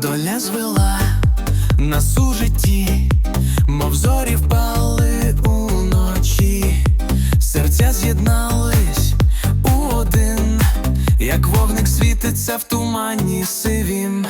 доля звела нас у житті, мов зорі впали уночі, серця з'єднались у один, як вогник світиться в тумані сивім,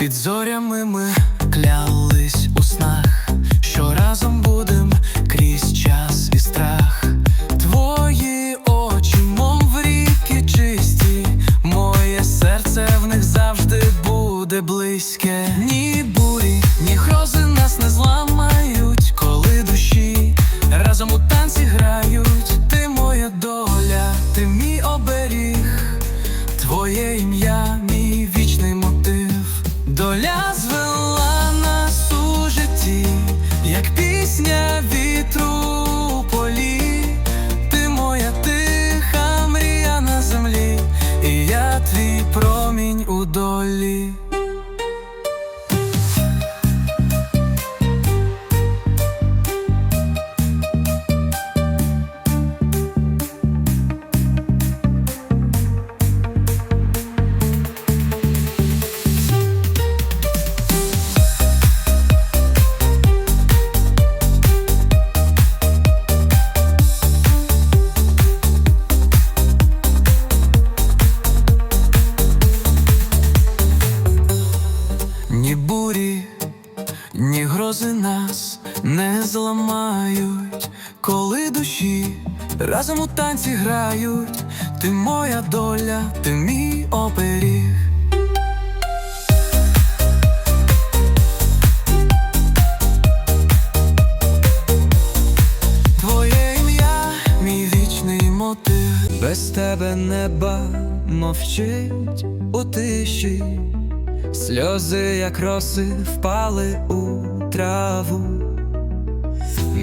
Під зорями ми клялись грають. Ти моя доля, ти мій оберіг. Твоє ім'я, мій вічний мотив. Без тебе неба мовчить у тиші. Сльози, як роси, впали у траву.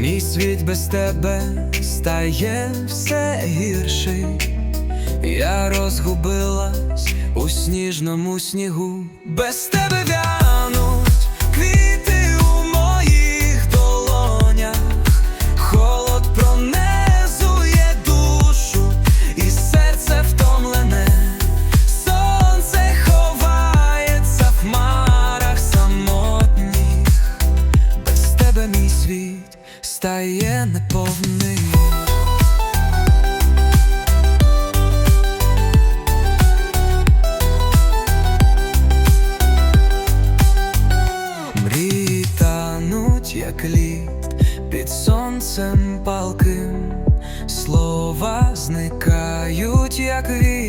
Мій світ без тебе стає все гірший. Я розгубилась у сніжному снігу. Без тебе вянуть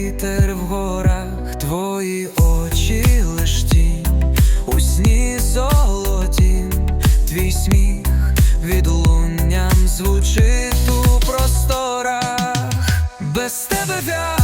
вітер в горах, твої очі лиш тінь, у сні золотім, твій сміх від лунням звучить у просторах, без тебе вянуть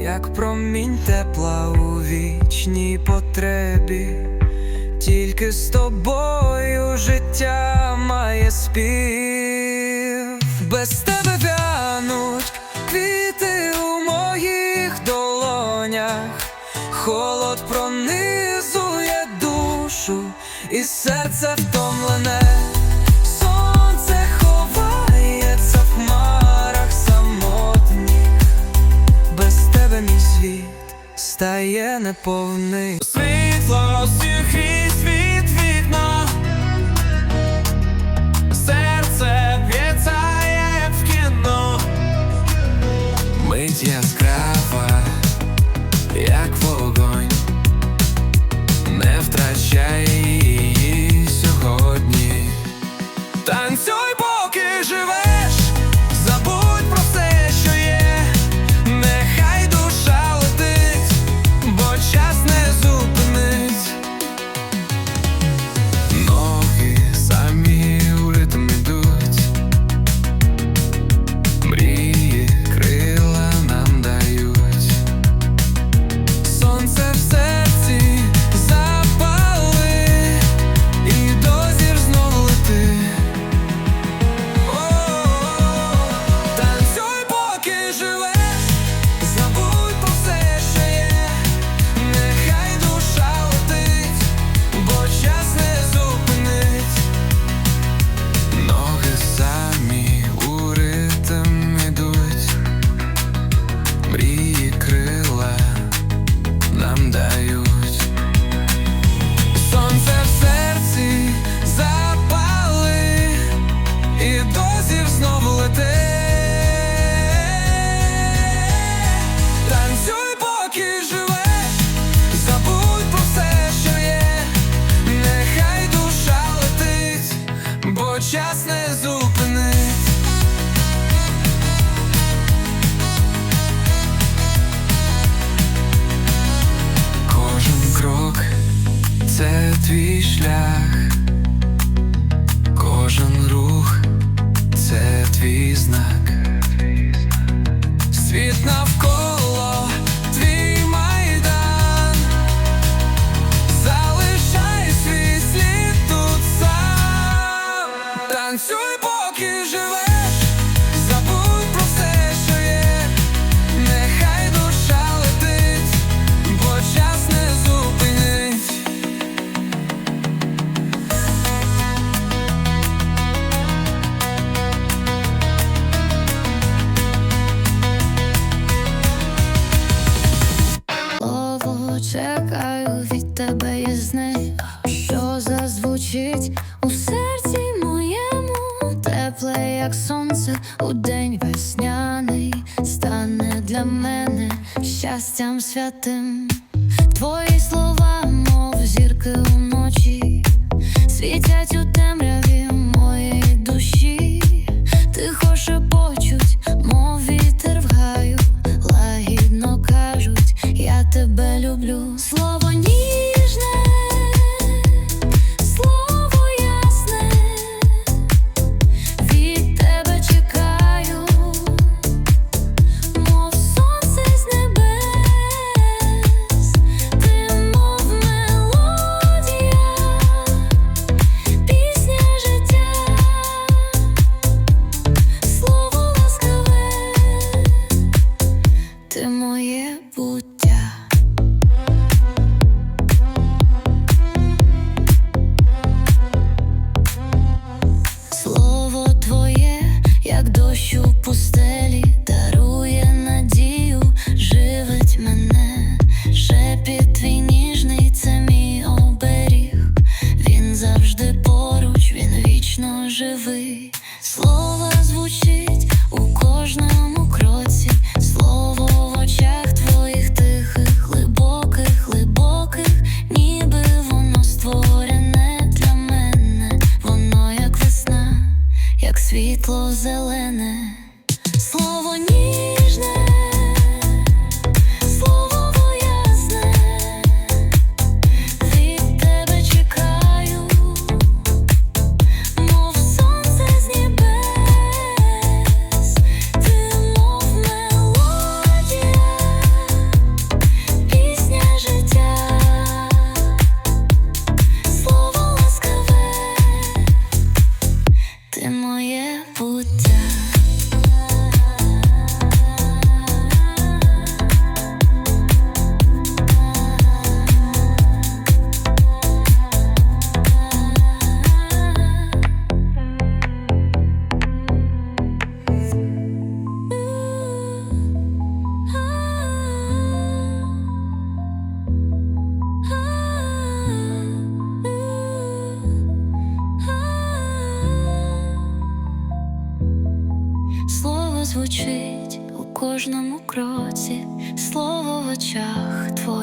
як промінь тепла у вічній потребі, тільки з тобою життя має спів. Без тебе вянуть квіти у моїх долонях. Холод пронизує душу, і серце втомлене, стає неповний. Світло крізь від вікна. Серце б'ється, як в кіно. Мить яскрава, як вогонь, не втрачай її сьогодні. Танцюй!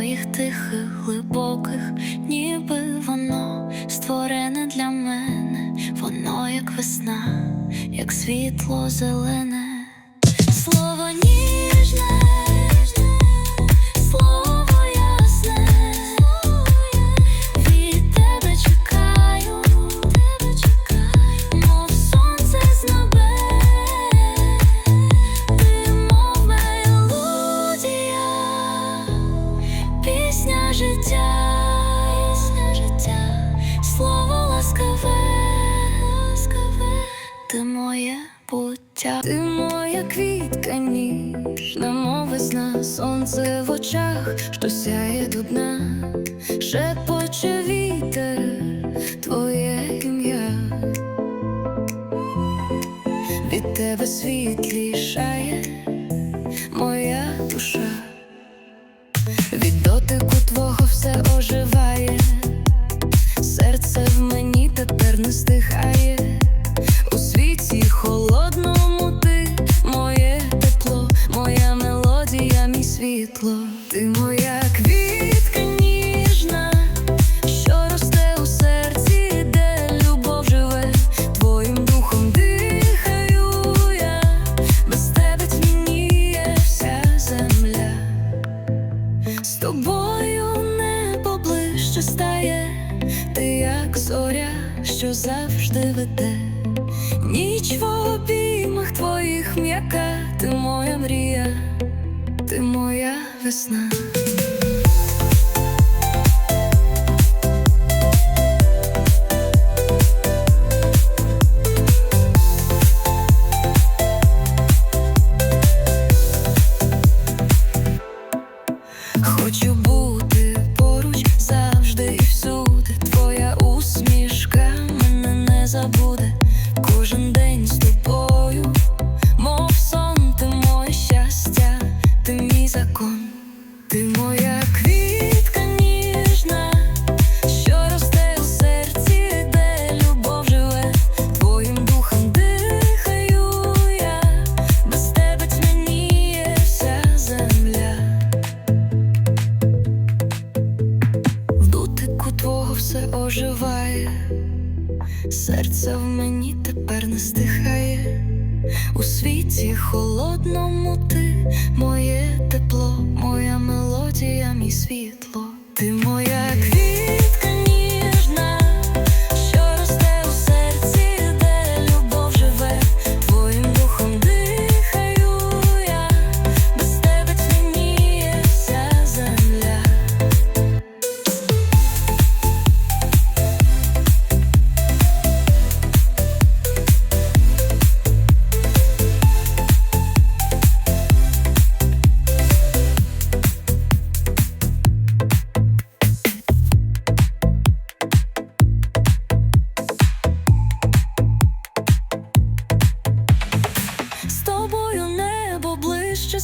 Твоїх тихих, глибоких, ніби воно створене для мене, воно як весна, як світло зелене, моє буття, ти моя квітка ніжна, мов весна, сонце в очах, що сяє до дна, шепоче вітер, твоє ім'я. Від тебе світлішає моя душа, від дотику твого все оживає, серце в мені тепер не стихає, тобою небо ближче стає, ти як зоря, що завжди веде. Ніч в обіймах твоїх м'яка, ти моя мрія, ти моя весна.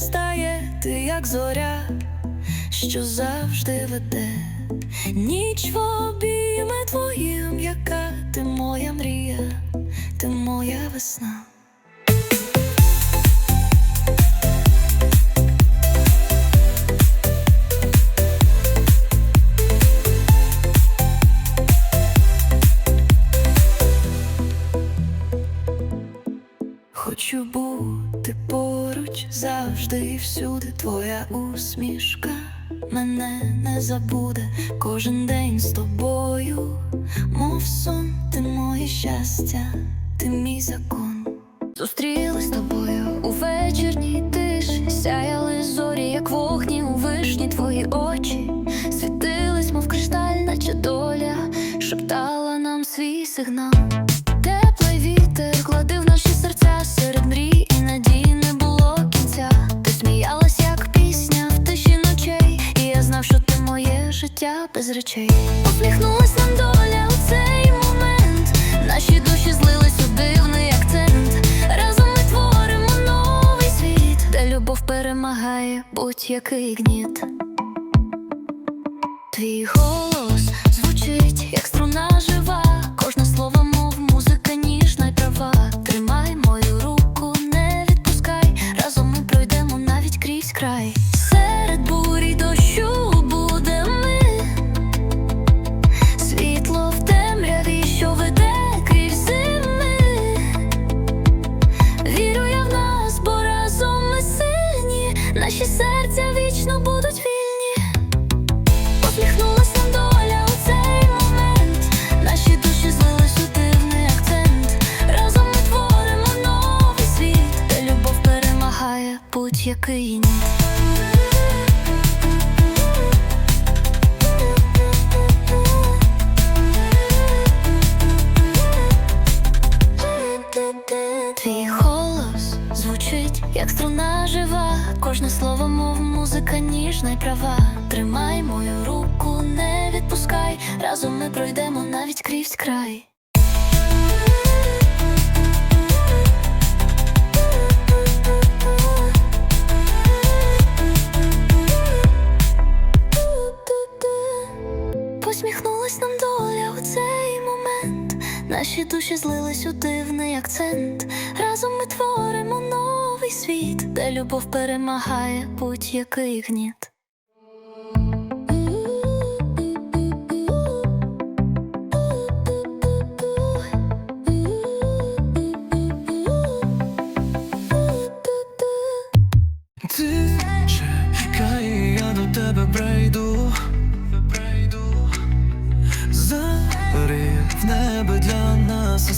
Стає, ти як зоря, що завжди веде. Ніч в обійме твоїм, яка ти моя мрія, ти моя весна. Забуде. Кожен день з тобою, мов сон, ти моє щастя, ти мій закон. Зустрілись з тобою у вечірній тиші, сяяли зорі, як вогні у вишні твої очі, світились, мов кришталь, наче доля, шептала нам свій сигнал. Будь-який гніт. який ні. Твій голос звучить, як струна жива, кожне слово, мов музика, ніжна й права. Тримай мою руку, не відпускай, разом ми пройдемо навіть крізь край. наші душі злились у дивний акцент. Разом ми творимо новий світ, де любов перемагає будь-який гніт.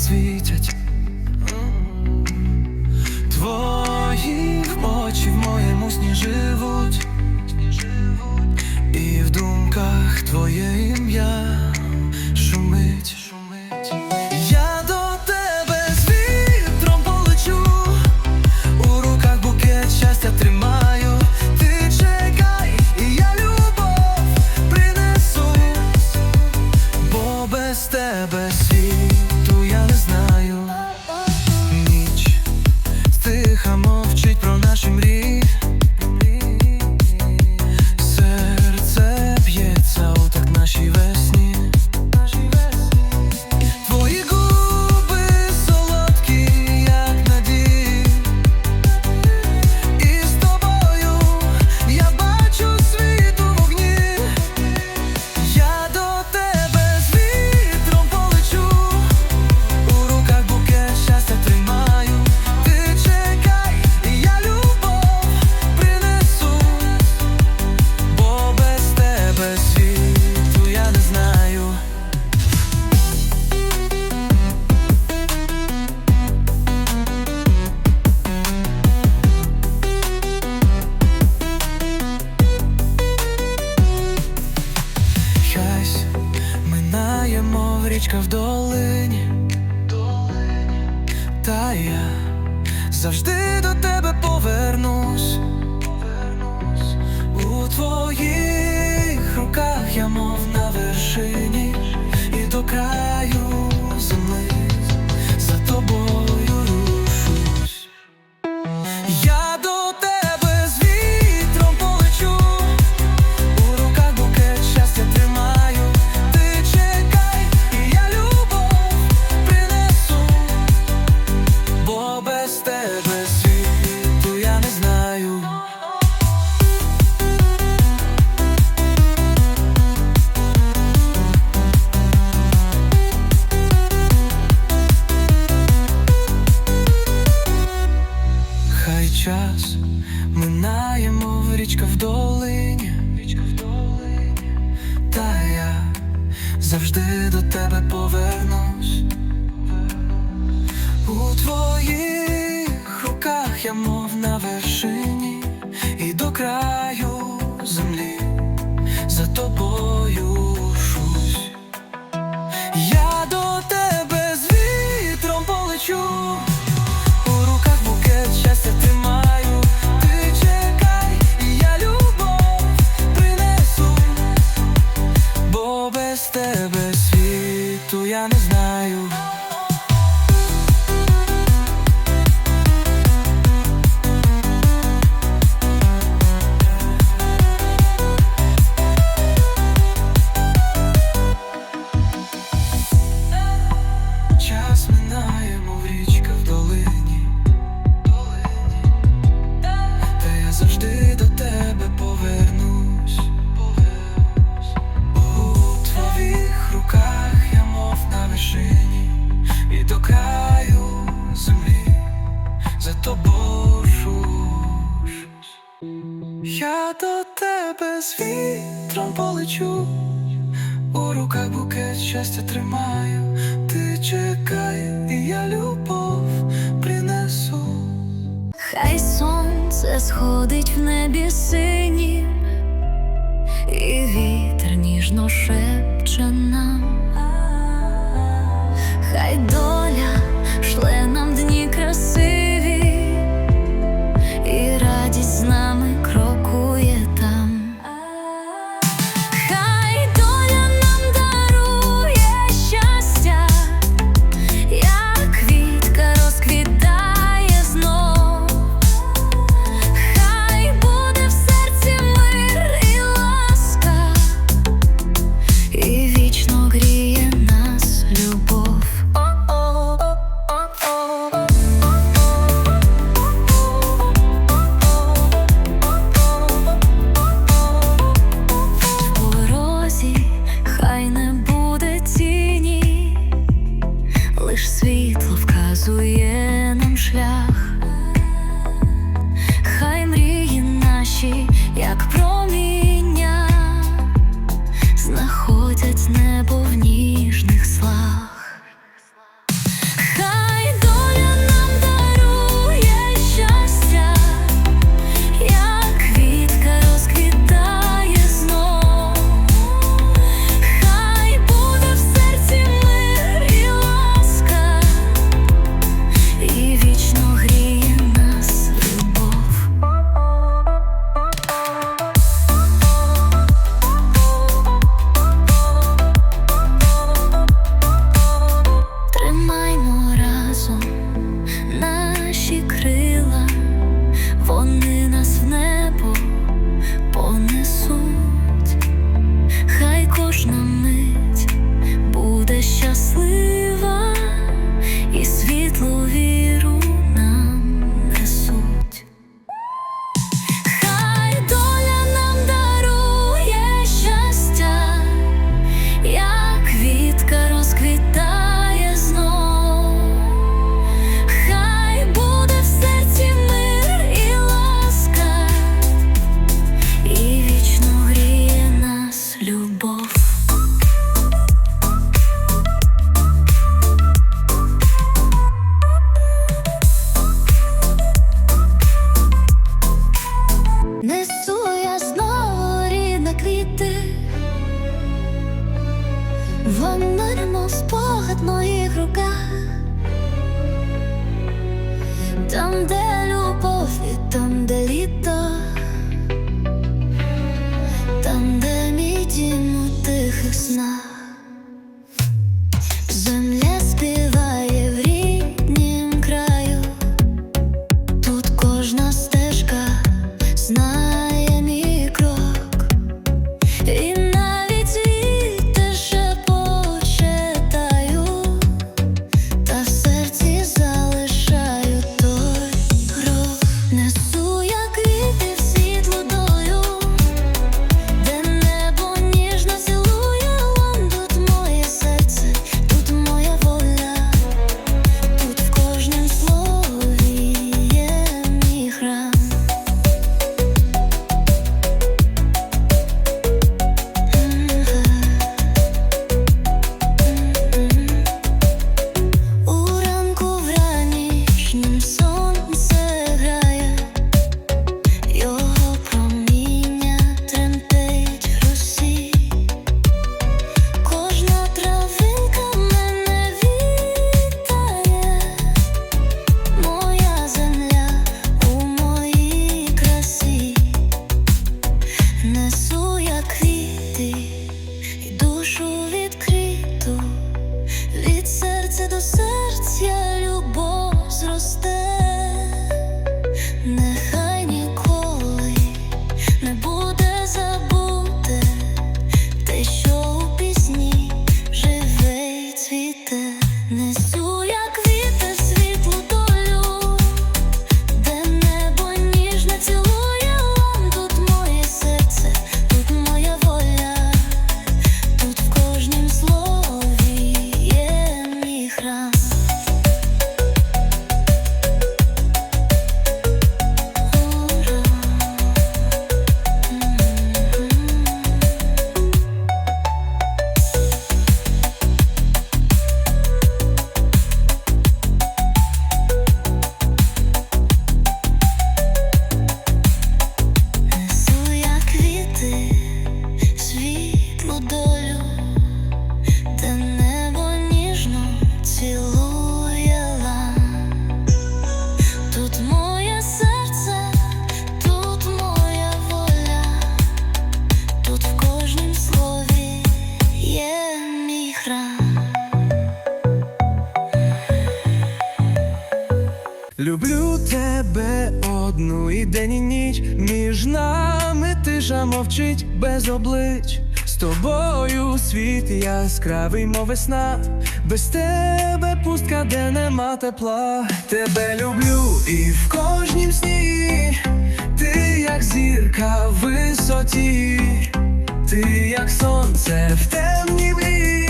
sweet. в яскравий, мов весна, без тебе пустка, де нема тепла. Тебе люблю і в кожнім сні, ти як зірка в висоті, ти як сонце в темній мрії.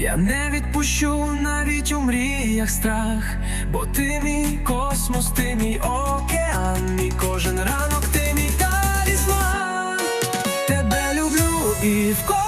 Я не відпущу навіть у мріях страх, бо ти мій космос, ти мій океан, і кожен ранок ти мій талісман. Тебе люблю і в кожній